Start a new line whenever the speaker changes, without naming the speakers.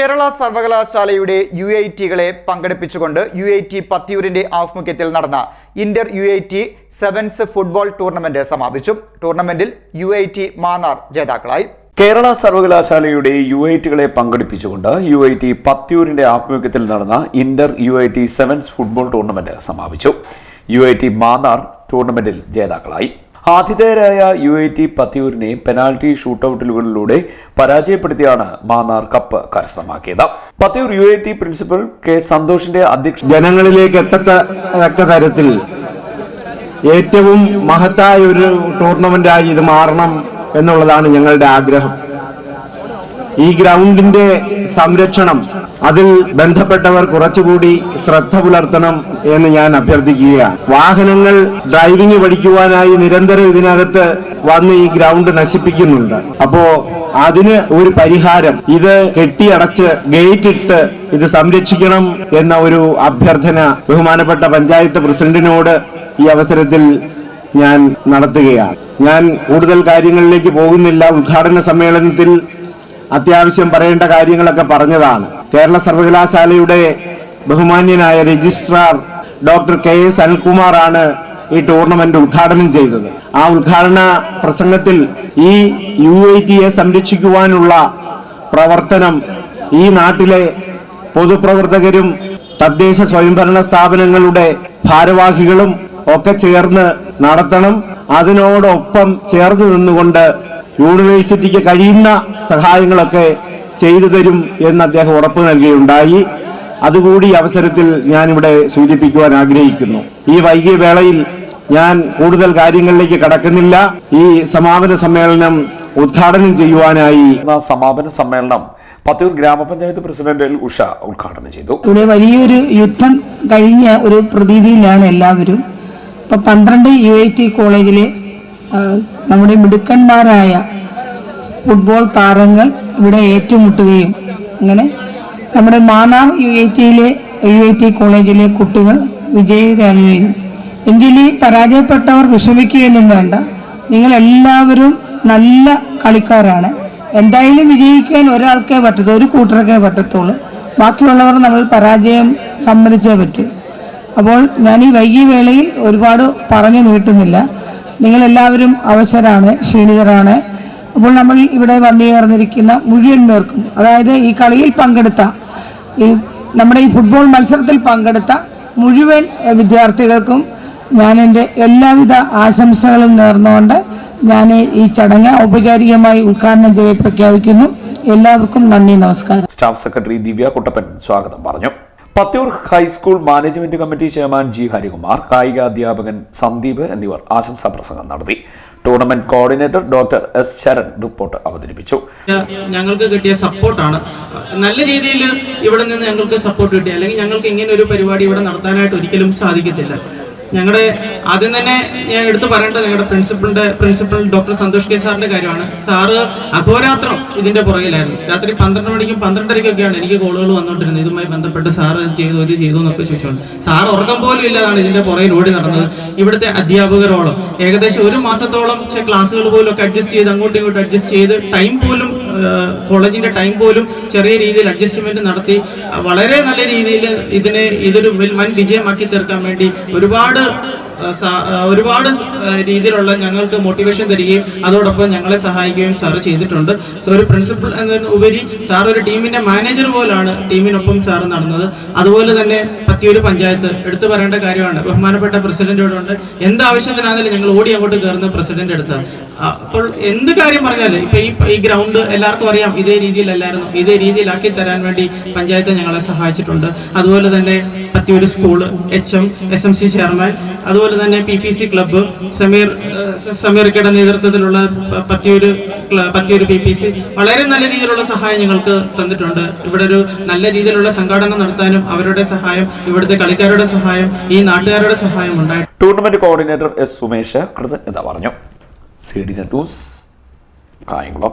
കേരള സർവകലാശാലയുടെ U I ടികളെ പങ്കെടുപ്പിച്ചുകൊണ്ട് യു ഐ ടി പത്തിയൂരിന്റെ ആഭിമുഖ്യത്തിൽ നടന്ന inter U I T sevens football tournament സമാപിച്ചു. ടൂർണമെന്റിൽ യു ഐ ടി മാന്നാർ ജേതാക്കളായി.
കേരള സർവകലാശാലയുടെ യു ഐ ടികളെ പങ്കെടുപ്പിച്ചുകൊണ്ട് യു ഐ ടി പത്തിയൂരിന്റെ ആഭിമുഖ്യത്തിൽ നടന്ന inter U I T sevens football tournament സമാപിച്ചു. യു ഐ ടി മാന്നാർ ടൂർണമെന്റിൽ ജേതാക്കളായി. ആതിഥേയരായ യു ഐ ടി പത്തിയൂരിനെ പെനാൽറ്റി ഷൂട്ടൌട്ടുകളിലൂടെ പരാജയപ്പെടുത്തിയാണ് മാന്നാർ കപ്പ് കരസ്ഥമാക്കിയത്. Pathiyoor U I T principal K സന്തോഷിന്റെ അധ്യക്ഷ
ജനങ്ങളിലേക്ക് എത്തത്തക്ക തരത്തിൽ ഏറ്റവും മഹത്തായ ഒരു ടൂർണമെന്റായി ഇത് മാറണം എന്നുള്ളതാണ് ഞങ്ങളുടെ ആഗ്രഹം. ഈ ഗ്രൗണ്ടിന്റെ സംരക്ഷണം അതിൽ ബന്ധപ്പെട്ടവർ കുറച്ചുകൂടി ശ്രദ്ധ പുലർത്തണം എന്ന് ഞാൻ അഭ്യർത്ഥിക്കുകയാണ് വാഹനങ്ങൾ ഡ്രൈവിംഗ് പഠിക്കുവാനായി നിരന്തരം ഇതിനകത്ത് വന്ന് ഈ ഗ്രൗണ്ട് നശിപ്പിക്കുന്നുണ്ട്. അപ്പോ അതിന് ഒരു പരിഹാരം ഇത് കെട്ടിയടച്ച് ഗേറ്റ് ഇട്ട് ഇത് സംരക്ഷിക്കണം എന്ന ഒരു അഭ്യർത്ഥന ബഹുമാനപ്പെട്ട പഞ്ചായത്ത് പ്രസിഡന്റിനോട് ഈ അവസരത്തിൽ ഞാൻ നടത്തുകയാണ് ഞാൻ കൂടുതൽ കാര്യങ്ങളിലേക്ക് പോകുന്നില്ല. ഉദ്ഘാടന സമ്മേളനത്തിൽ അത്യാവശ്യം പറയേണ്ട കാര്യങ്ങളൊക്കെ പറഞ്ഞതാണ്. കേരള സർവകലാശാലയുടെ ബഹുമാന്യനായ രജിസ്ട്രാർ ഡോക്ടർ കെ എസ് അനിൽകുമാറാണ് ഈ ടൂർണമെന്റ് ഉദ്ഘാടനം ചെയ്തത്. ആ ഉദ്ഘാടന പ്രസംഗത്തിൽ ഈ യു ഐ ടിയെ സംരക്ഷിക്കുവാനുള്ള പ്രവർത്തനം ഈ നാട്ടിലെ പൊതുപ്രവർത്തകരും തദ്ദേശ സ്വയംഭരണ സ്ഥാപനങ്ങളുടെ ഭാരവാഹികളും ഒക്കെ ചേർന്ന് നടത്തണം. അതിനോടൊപ്പം ചേർന്ന് നിന്നുകൊണ്ട് യൂണിവേഴ്സിറ്റിക്ക് കഴിയുന്ന സഹായങ്ങളൊക്കെ ചെയ്തു തരും എന്ന് അദ്ദേഹം ഉറപ്പ് നൽകിയുണ്ടായി. അതുകൂടി അവസരത്തിൽ ഞാനിവിടെ സൂചിപ്പിക്കുവാൻ ആഗ്രഹിക്കുന്നു. ഈ വൈകിയ വേളയിൽ ഞാൻ കൂടുതൽ കാര്യങ്ങളിലേക്ക് കടക്കുന്നില്ല. ഈ സമാപന സമ്മേളനം ഉദ്ഘാടനം ചെയ്യുവാനായി
സമാപന സമ്മേളനം പത്തൂർ ഗ്രാമപഞ്ചായത്ത് പ്രസിഡന്റ് എൽ ഉഷ ഉദ്ഘാടനം ചെയ്തു.
ഇവിടെ വലിയൊരു യുദ്ധം കഴിഞ്ഞ ഒരു പ്രതീതിയിലാണ് എല്ലാവരും. ഇപ്പൊ പന്ത്രണ്ട് യു ഐ ടി കോളേജിലെ നമ്മുടെ മിടുക്കന്മാരായ ഫുട്ബോൾ താരങ്ങൾ ഇവിടെ ഏറ്റുമുട്ടുകയും അങ്ങനെ നമ്മുടെ മാന്നാർ യു ഐ ടിയിലെ യു ഐ ടി കോളേജിലെ കുട്ടികൾ വിജയരാകുകയും. എങ്കിൽ ഈ പരാജയപ്പെട്ടവർ വിഷമിക്കുകയൊന്നും വേണ്ട. നിങ്ങൾ എല്ലാവരും നല്ല കളിക്കാരാണ്. എന്തായാലും വിജയിക്കാൻ ഒരാൾക്കേ പറ്റത്തുള്ളൂ ഒരു കൂട്ടർക്കേ പറ്റത്തുള്ളൂ. ബാക്കിയുള്ളവർ നമ്മൾ പരാജയം സമ്മതിച്ചേ പറ്റൂ. അപ്പോൾ ഞാൻ ഈ വൈകിയ വേളയിൽ ഒരുപാട് പറഞ്ഞു നീട്ടുന്നില്ല. നിങ്ങളെല്ലാവരും അവസരാണ് ക്ഷീണിതരാണ്. അപ്പോൾ നമ്മൾ ഇവിടെ വന്നു ചേർന്നിരിക്കുന്ന മുഴുവൻ പേർക്കും അതായത് ഈ കളിയിൽ പങ്കെടുത്ത ഈ നമ്മുടെ ഈ ഫുട്ബോൾ മത്സരത്തിൽ പങ്കെടുത്ത മുഴുവൻ വിദ്യാർത്ഥികൾക്കും ഞാൻ എന്റെ എല്ലാവിധ ആശംസകളും നേർന്നുകൊണ്ട് ഞാൻ ഈ ചടങ്ങ് ഔപചാരികമായി ഉദ്ഘാടനം ചെയ്ത് പ്രഖ്യാപിക്കുന്നു. എല്ലാവർക്കും നന്ദി നമസ്കാരം.
സ്റ്റാഫ് സെക്രട്ടറി ദിവ്യ കുട്ടപ്പൻ സ്വാഗതം പറഞ്ഞു. Pathoor high school management committee chairman G Harikumar കായിക അധ്യാപകൻ സന്ദീപ് എന്നിവർ ആശംസാ പ്രസംഗം നടത്തി. Tournament coordinator doctor S Sharan report അവതരിപ്പിച്ചു.
ഞങ്ങൾക്ക് കിട്ടിയ സപ്പോർട്ടാണ്. നല്ല രീതിയിൽ ഇവിടെ നിന്ന് ഞങ്ങൾക്ക് സപ്പോർട്ട് കിട്ടി. അല്ലെങ്കിൽ ഞങ്ങൾക്ക് ഇങ്ങനെ ഒരു പരിപാടി ഇവിടെ നടത്താനായിട്ട് ഒരിക്കലും സാധിക്കത്തില്ല. ഞങ്ങളുടെ ആദ്യം തന്നെ ഞാൻ എടുത്തു പറയേണ്ടത് ഞങ്ങളുടെ പ്രിൻസിപ്പളിന്റെ പ്രിൻസിപ്പൽ ഡോക്ടർ സന്തോഷ് കെ സാറിന്റെ കാര്യമാണ്. സാറ് അഹോരാത്രം ഇതിന്റെ പുറകിലായിരുന്നു. രാത്രി പന്ത്രണ്ട് മണിക്കും പന്ത്രണ്ടരയ്ക്കൊക്കെയാണ് എനിക്ക് കോളുകൾ വന്നുകൊണ്ടിരുന്നത് ഇതുമായി ബന്ധപ്പെട്ട് സാറ് ചെയ്തു ഇത് ചെയ്തു എന്നൊക്കെ ചോദിച്ചുകൊണ്ട് സാർ ഉറക്കം പോലും ഇല്ലാതാണ് ഇതിന്റെ പുറകിൽ ഓടി നടന്നത്. ഇവിടുത്തെ അധ്യാപകരോളം ഏകദേശം ഒരു മാസത്തോളം ക്ലാസ്സുകൾ പോലും ഒക്കെ അഡ്ജസ്റ്റ് ചെയ്ത് അങ്ങോട്ടും ഇങ്ങോട്ടും അഡ്ജസ്റ്റ് ചെയ്ത് ടൈം പോലും ഏഹ്, കോളേജിന്റെ ടൈം പോലും ചെറിയ രീതിയിൽ അഡ്ജസ്റ്റ്മെന്റ് നടത്തി. വളരെ നല്ല രീതിയിൽ ഇതിനെ ഇതൊരു വൻ വിജയമാക്കി തീർക്കാൻ വേണ്ടി ഒരുപാട് ഒരുപാട് രീതിയിലുള്ള ഞങ്ങൾക്ക് മോട്ടിവേഷൻ തരികയും അതോടൊപ്പം ഞങ്ങളെ സഹായിക്കുകയും സാറ് ചെയ്തിട്ടുണ്ട്. സോ ഒരു പ്രിൻസിപ്പൽ എന്നതിന് ഉപരി സാർ ഒരു ടീമിന്റെ മാനേജർ പോലാണ് ടീമിനൊപ്പം സാർ നടന്നത്. അതുപോലെ തന്നെ പത്തിയൊരു പഞ്ചായത്ത് എടുത്തു പറയേണ്ട കാര്യമാണ്. ബഹുമാനപ്പെട്ട പ്രസിഡന്റോടുണ്ട് എന്ത് ആവശ്യത്തിനാണെങ്കിലും ഞങ്ങൾ ഓടി അങ്ങോട്ട് കയറുന്ന പ്രസിഡന്റ് അടുത്ത. അപ്പോൾ എന്ത് കാര്യം പറഞ്ഞാലും ഇപ്പൊ ഈ ഈ ഗ്രൗണ്ട് എല്ലാവർക്കും അറിയാം. ഇതേ രീതിയിലല്ലായിരുന്നു. ഇതേ രീതിയിലാക്കി തരാൻ വേണ്ടി പഞ്ചായത്ത് ഞങ്ങളെ സഹായിച്ചിട്ടുണ്ട്. അതുപോലെ തന്നെ Pathiyoor school H M S M C chairman അതുപോലെ തന്നെ P P C club Sameer Sameer സമീർക്കയുടെ നേതൃത്വത്തിലുള്ള Pathiyoor Pathiyoor P P C വളരെ നല്ല രീതിയിലുള്ള സഹായം ഞങ്ങൾക്ക് തന്നിട്ടുണ്ട്. ഇവിടെ ഒരു നല്ല രീതിയിലുള്ള സംഘാടനം നടത്താനും അവരുടെ സഹായം ഇവിടുത്തെ കളിക്കാരുടെ സഹായം ഈ നാട്ടുകാരുടെ സഹായം ഉണ്ടായി.
ടൂർണമെന്റ് കോർഡിനേറ്റർ എസ് സുമേഷ് കൃതജ്ഞത പറഞ്ഞു. C D Kayamkulam.